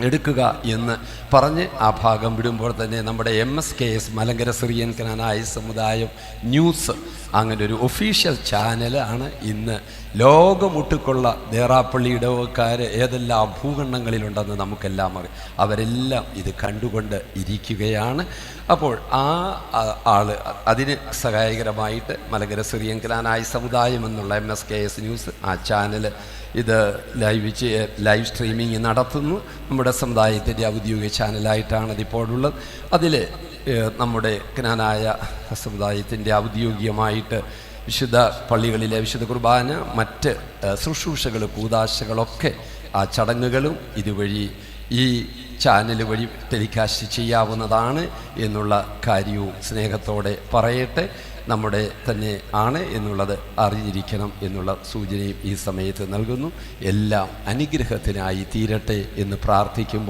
എടുക്കുക എന്ന് പറഞ്ഞ് ആ ഭാഗം വിടുമ്പോൾ തന്നെ നമ്മുടെ M S K S Malankara Syrian Knanaya സമുദായം ന്യൂസ് അങ്ങനെ ഒരു ഒഫീഷ്യൽ ചാനലാണ് ഇന്ന്. ലോകമൊട്ടുക്കുള്ള ദേറാപ്പള്ളി ഇടവക്കാർ ഏതെല്ലാം ഭൂഖണ്ഡങ്ങളിലുണ്ടെന്ന് നമുക്കെല്ലാം അറിയാം. അവരെല്ലാം ഇത് കണ്ടുകൊണ്ട് ഇരിക്കുകയാണ്. അപ്പോൾ ആ ആൾ അതിന് സഹായകരമായിട്ട് മലങ്കര സിറിയൻ കനാനായ സമുദായം എന്നുള്ള M S K S news ആ ചാനൽ ഇത് ലൈവ് ലൈവ് സ്ട്രീമിംഗ് നടത്തുന്നു. നമ്മുടെ സമുദായത്തിന്റെ ഔദ്യോഗിക ചാനലായിട്ടാണ് ഇതിപ്പോഴുള്ളത്. അതിൽ നമ്മുടെ ജ്ഞാനായ സമുദായത്തിന്റെ ഔദ്യോഗികമായിട്ട് വിശുദ്ധ പള്ളികളിലെ വിശുദ്ധ കുർബാന മറ്റ് ശുശ്രൂഷകൾ കൂതാശകളൊക്കെ ആ ചടങ്ങുകളും ഇതുവഴി ഈ ചാനൽ വഴി ടെലികാസ്റ്റ് ചെയ്യാവുന്നതാണ് എന്നുള്ള കാര്യവും സ്നേഹത്തോടെ പറയട്ടെ. നമ്മുടെ തന്നെ ആണ് എന്നുള്ളത് അറിഞ്ഞിരിക്കണം എന്നുള്ള സൂചനയും ഈ സമയത്ത് നൽകുന്നു. എല്ലാം അനുഗ്രഹത്തിനായി തീരട്ടെ എന്ന് പ്രാർത്ഥിക്കുമ്പോൾ